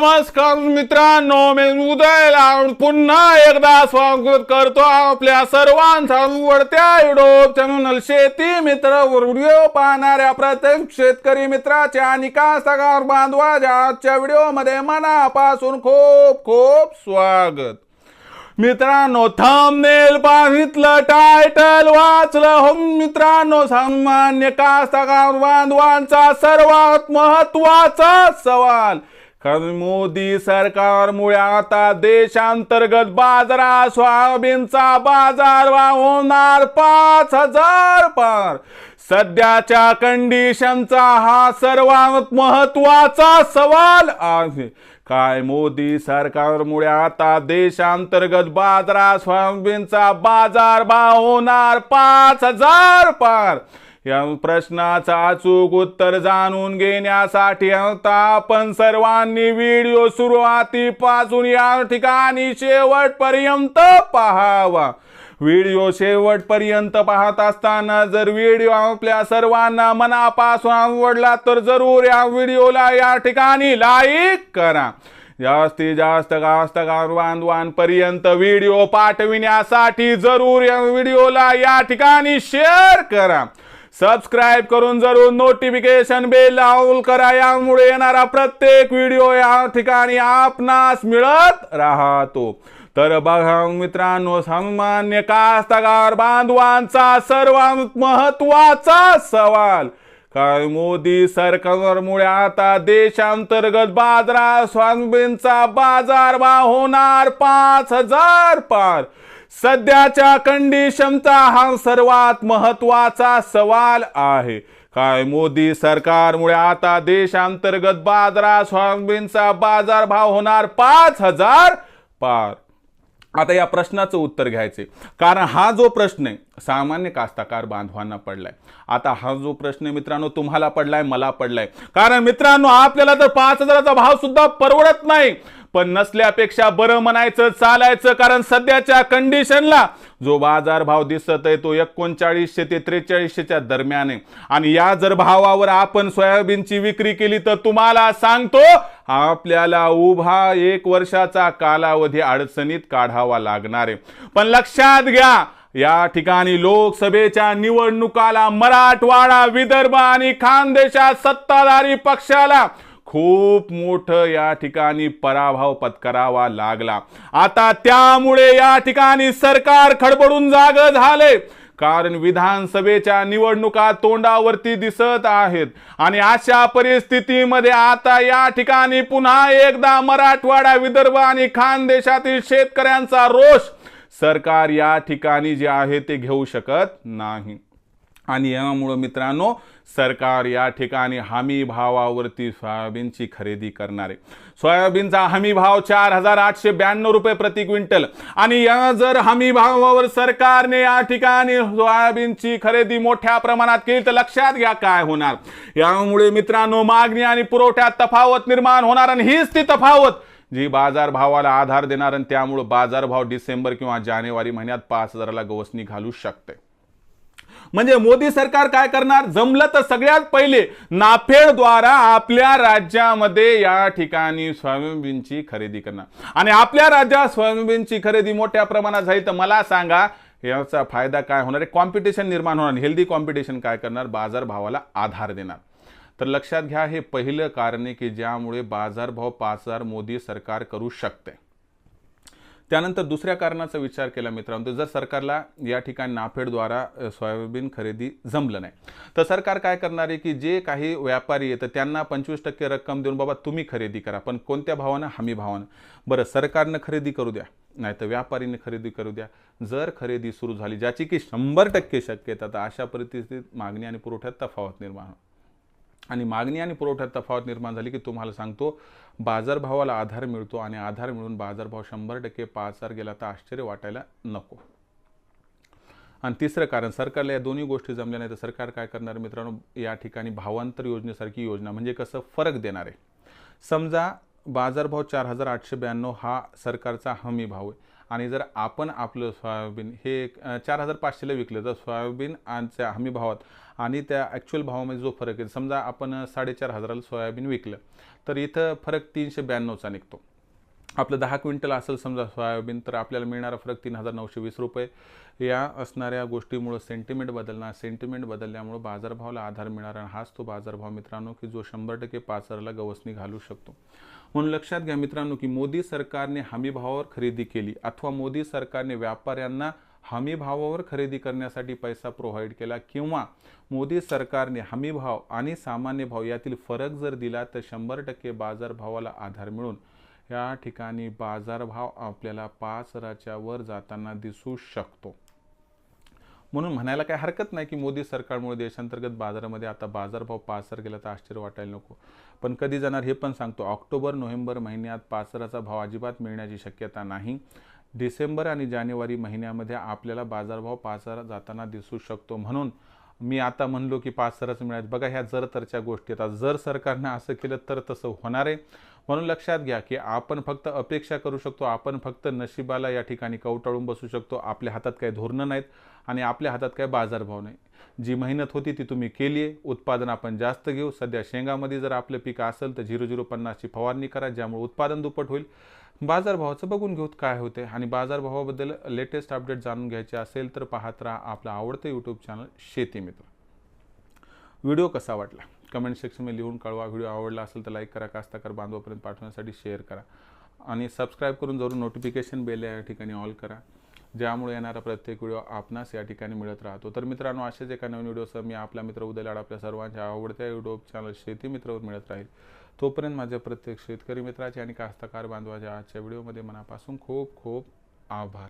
नमस्कार मित्रांनो मी उदय पुन्हा एकदा स्वागत करतो आपल्या सर्वांचा आवडत्या युट्यूब चॅनल शेती मित्र व्हिडिओ पाहणाऱ्या प्रत्येक शेतकरी मित्राच्या आणि कास्तकार बांधवाच्या आजच्या व्हिडिओमध्ये मनापासून खूप खूप स्वागत. मित्रांनो थंबनेल पाहितलं टायटल वाचलं. हो मित्रांनो सामान्य कास्तकार बांधवांचा सर्वात महत्त्वाचा सवाल. कारण मोदी सरकारमुळे आता देशांतर्गत बाजारात सोयाबीनचा बाजार होणार पाच हजार पार. सध्याच्या कंडिशनचा हा सर्वात महत्त्वाचा सवाल आहे. काय मोदी सरकारमुळे आता देशांतर्गत बाजारात सोयाबीनचा बाजार भाव होणार पाच हजार पार? या प्रश्नाचा अचूक उत्तर जाणून घेण्यासाठी आता आपण सर्वांनी व्हिडिओ सुरुवातीपासून या ठिकाणी शेवटपर्यंत पहावा. व्हिडिओ शेवटपर्यंत पाहत असताना जर व्हिडिओ आपल्या सर्वांना मनापासून आवडला तर जरूर या व्हिडिओला या ठिकाणी लाईक करा. जास्तीत जास्त कास्तकार बांधवांपर्यंत व्हिडिओ पाठविण्यासाठी जरूर या व्हिडिओला या ठिकाणी शेअर करा. सबस्क्राईब करून जरूर नोटिफिकेशन बेल ऑल करा. यामुळे येणारा प्रत्येक व्हिडिओ या ठिकाणी आपणास मिळत राहतो. तर बघा मित्रांनो सामान्य कास्तगार बांधवांचा सर्वात महत्त्वाचा सवाल. काय मोदी सरकारमुळे आता देशांतर्गत बाजारात सोयाबीनचा बाजार भाव होणार पाच हजार पार. सध्याच्या कंडिशनचा हा सर्वात महत्त्वाचा सवाल आहे. काय मोदी सरकारमुळे आता देशांतर्गत बाजारात सोयाबीनचा बाजार भाव होणार पाच हजार पार? आता या प्रश्नाचं उत्तर घ्यायचे. कारण हा जो प्रश्न आहे सामान्य कास्ताकार बांधवांना पडलाय. आता हा जो प्रश्न मित्रांनो तुम्हाला पडलाय मला पडलाय. कारण मित्रांनो आपल्याला तर पाच हजाराचा भाव सुद्धा परवडत नाही. पण नसल्यापेक्षा बरं म्हणायचं चालायचं कारण सध्याच्या कंडिशनला जो बाजार भाव दिसत आहे तो एकोणचाळीसशे ते त्रेचाळीसशेच्या दरम्यान आहे. आणि या जर भावावर आपण सोयाबीनची विक्री केली तर तुम्हाला सांगतो आपल्याला उभा एक वर्षाचा कालावधी अडचणीत काढावा लागणार आहे. पण लक्षात घ्या या ठिकाणी लोकसभेच्या निवडणुकाला मराठवाडा विदर्भ आणि खानदेशात सत्ताधारी पक्षाला खूप मोठं या ठिकाणी पराभव पत्करावा लागला. आता त्यामुळे या ठिकाणी सरकार खडबडून जाग झाले. कारण विधानसभेच्या निवडणुका तोंडावरती दिसत आहेत. आणि अशा परिस्थितीमध्ये आता या ठिकाणी पुन्हा एकदा मराठवाडा विदर्भ आणि खानदेशातील शेतकऱ्यांचा रोष सरकार या ठिकाणी जे आहे ते घेऊ शकत नाही. आणि यामुळं मित्रांनो सरकार या ठिकाणी हमी भावावरती सोयाबीनची खरेदी करणार. आहे सोयाबीनचा हमी भाव चार हजार आठशे ब्याण्णव रुपये प्रति क्विंटल. आणि या जर हमी भावावर सरकारने या ठिकाणी सोयाबीनची खरेदी मोठ्या प्रमाणात केली तर लक्षात घ्या काय होणार. यामुळे मित्रांनो मागणी आणि पुरवठ्यात तफावत निर्माण होणार आणि हीच ती तफावत जी बाजार भावाला आधार देणार आणि त्यामुळं बाजारभाव डिसेंबर किंवा जानेवारी महिन्यात पाच हजाराला गवसणी घालू शकते. म्हणजे मोदी सरकार काय करणार? जमलं तर सगळ्यात पहिले नाफेडद्वारा आपल्या राज्यामध्ये या ठिकाणी सोयाबीनची खरेदी करणार. आणि आपल्या राज्यात सोयाबीनची खरेदी मोठ्या प्रमाणात झाली तर मला सांगा याचा फायदा काय होणार? आहे कॉम्पिटिशन निर्माण होणार. हेल्दी कॉम्पिटिशन काय करणार? बाजारभावाला आधार देणार. तर लक्षात घ्या हे पहिलं कारण आहे की ज्यामुळे बाजारभाव पाच हजार मोदी सरकार करू शकते. त्यानंतर दुसऱ्या कारणाचा विचार केला मित्रांनो जर सरकारला या ठिकाणी नाफेडद्वारा सोयाबीन खरेदी जमलं नाही तर सरकार काय करणार आहे की जे काही व्यापारी आहेत त्यांना पंचवीस टक्के रक्कम देऊन बाबा तुम्ही खरेदी करा पण कोणत्या भावानं? हमी भावानं. बरं सरकारनं खरेदी करू द्या नाही तर व्यापारीने खरेदी करू द्या. जर खरेदी सुरू झाली ज्याची की शंभर टक्के शक्यता तर अशा परिस्थितीत मागणी आणि पुरवठ्यात तफावत निर्माण होईल. आणि मागणी आणि पुरवठ्यात तफावत निर्माण झाली की तुम्हाला सांगतो बाजारभावाला आधार मिळतो आणि आधार मिळून बाजारभाव शंभर टक्के पाच हजार गेला तर आश्चर्य वाटायला नको. आणि तिसरं कारण सरकारला या दोन्ही गोष्टी जमल्या नाही तर सरकार काय करणार मित्रांनो? या ठिकाणी भावांतर योजनेसारखी योजना म्हणजे कसं? फरक देणार. आहे समजा बाजारभाव चार हजार आठशे ब्याण्णव हा सरकारचा हमी भाव आहे. आणि जर आपण आपलं सोयाबीन हे एक, चार हजार पाचशेला विकलं तर सोयाबीन आणि हमी भावात आणि त्या ॲक्च्युअल भावामध्ये जो फरक आहे समजा आपण साडेचार हजाराला सोयाबीन विकलं तर इथं फरक तीनशे ब्याण्णवचा निघतो. आपलं दहा क्विंटल असेल समजा सोयाबीन तर आपल्याला मिळणारा फरक तीन हजार नऊशे वीस रुपये. या असणाऱ्या गोष्टीमुळं सेंटिमेंट बदलणार सेंटिमेंट बदलल्यामुळं बाजारभावाला आधार मिळणार आणि हाच तो बाजारभाव मित्रांनो की जो शंभर टक्के पाचाराला गवसणी घालू शकतो. म्हणून लक्षात घ्या मित्रांनो की मोदी सरकारने हमीभावावर खरेदी केली अथवा मोदी सरकारने व्यापाऱ्यांना हमी भावावर खरेदी करण्यासाठी पैसा प्रोव्हाइड केला किंवा मोदी सरकारने हमी भाव आणि सामान्य भाव यातील फरक जर दिला तर शंभर टक्के बाजारभावाला आधार मिळून या ठिकाणी बाजारभाव आपल्याला पाच हजाराच्या वर जाताना दिसू शकतो. म्हणून म्हणायला काही हरकत नाही की मोदी सरकारमुळे देशांतर्गत बाजारामध्ये आता बाजारभाव पाचर गेला तर आश्चर्य वाटायला नको. पण कधी जाणार हे पण सांगतो. ऑक्टोबर नोव्हेंबर महिन्यात पाचराचा भाव अजिबात मिळण्याची शक्यता नाही. डिसेंबर आणि जानेवारी महिन्यामध्ये आपल्याला बाजारभाव पाचरा जाताना दिसू शकतो. म्हणून मी आता म्हणलो की पाच सरच मिळायचं. बघा ह्या जर तरच्या गोष्टी आता जर सरकारनं असं केलं तर तसं होणार आहे. म्हणून लक्षात घ्या की आपण फक्त अपेक्षा करू शकतो आपण फक्त नशिबाला या ठिकाणी कवटाळून बसू शकतो आपल्या हातात काही धोरणं नाहीत आणि आपल्या हातात काही बाजारभाव नाही. जी मेहनत होती ती तुम्ही केली आहे उत्पादन आपण जास्त घेऊ सध्या शेंगामध्ये जर आपलं पीक असेल तर झिरो झिरो पन्नासची फवारणी करा ज्यामुळे उत्पादन दुप्पट होईल. बाजारभावाचं बघून घेऊत काय होते आणि बाजारभावाबद्दल लेटेस्ट अपडेट जाणून घ्यायचे असेल तर पाहत राहा आपलं आवडतं यूट्यूब चॅनल शेती मित्र. व्हिडिओ कसा वाटला? कमेंट सेक्शनमध्ये लिहून कळवा व्हिडिओ आवडला असेल तर लाईक करा. कास्ताकर बांधवापर्यंत पाठवण्यासाठी शेअर करा. आणि सबस्क्राईब करून जरूर नोटिफिकेशन बेल या ठिकाणी ऑल करा. ज्यामुळे येणारा प्रत्येक व्हिडिओ आपणास या ठिकाणी मिळत राहतो. तर मित्रांनो असेच एका नवीन व्हिडिओसह मी आपला मित्र उदय लाड आपल्या सर्वांच्या आवडत्या यूट्यूब चॅनल शेती मित्रवर मिळत राहील. तोपर्यंत माझ्या प्रत्येक शेतकरी मित्राचे आणि कास्तकार बांधवाच्या आजच्या व्हिडिओमध्ये मनापासून खूप खूप आभार.